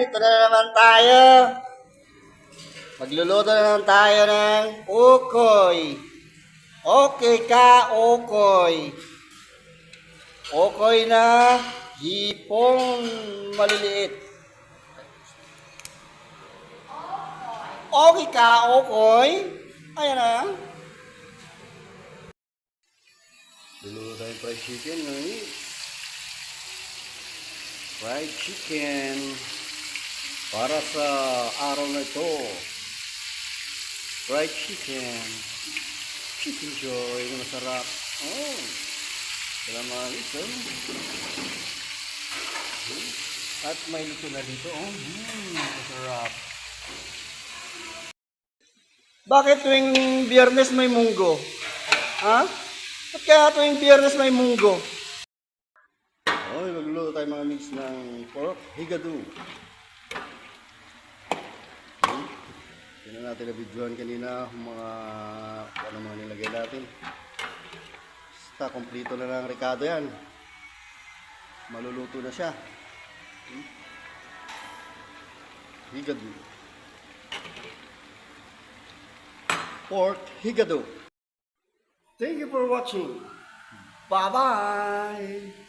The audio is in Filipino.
Ito na naman tayo. Magluluto na naman tayo ng ukoy. Okay ka, ukoy. Ukoy na hipong maliliit. Okay ka, ukoy. Ayan na. Luluto tayong fried chicken ngayon. Fried chicken para sa araw na ito. Fried chicken. Chicken joy na masarap. Oh. Salamat ito. At may luto na dito. Oh, mm, masarap. Bakit tuwing biyernes may munggo? Ha? Ba't kaya tuwing biyernes may munggo? Okay, magluluto tayo mga mix ng pork higado. Hmm? Yun na natin na-videoan kanina mga ano mga nilagay natin. Basta, kompleto na lang rekado yan. Maluluto na siya. Hmm? Higado. Pork higado. Thank you for watching. Bye-bye.